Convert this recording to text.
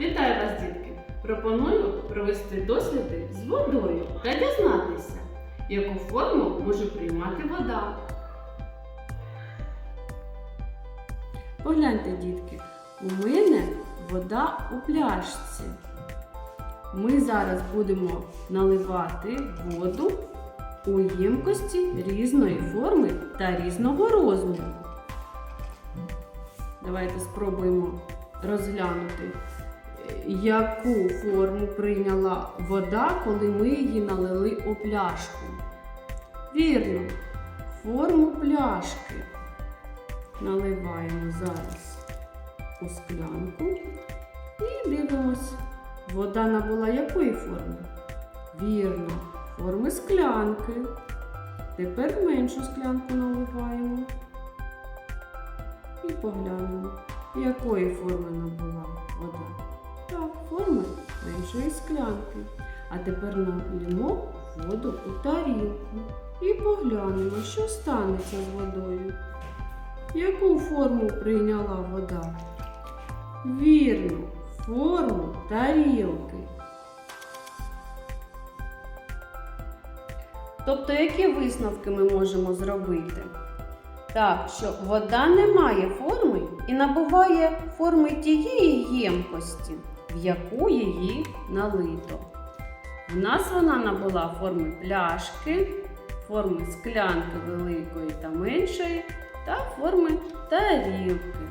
Вітаю вас, дітки! Пропоную провести досліди з водою та дізнатися, яку форму може приймати вода. Погляньте, дітки, у мене вода у пляшці. Ми зараз будемо наливати воду у ємкості різної форми та різного розміру. Давайте спробуємо розглянути, яку форму прийняла вода, коли ми її налили у пляшку. Вірно, форму пляшки. Наливаємо зараз у склянку і дивимось, вода набула якої форми? Вірно, форми склянки. Тепер меншу склянку наливаємо. І поглянемо, якої форми набула вода. Так, форми меншої склянки. А тепер налємо воду у тарілку і поглянемо, що станеться з водою. Яку форму прийняла вода? Вірно, форму тарілки. Тобто, які висновки ми можемо зробити? Так, що вода не має форми і набуває форми тієї ємкості, яку її налито. В нас вона набула форми пляшки, форми склянки великої та меншої та форми тарілки.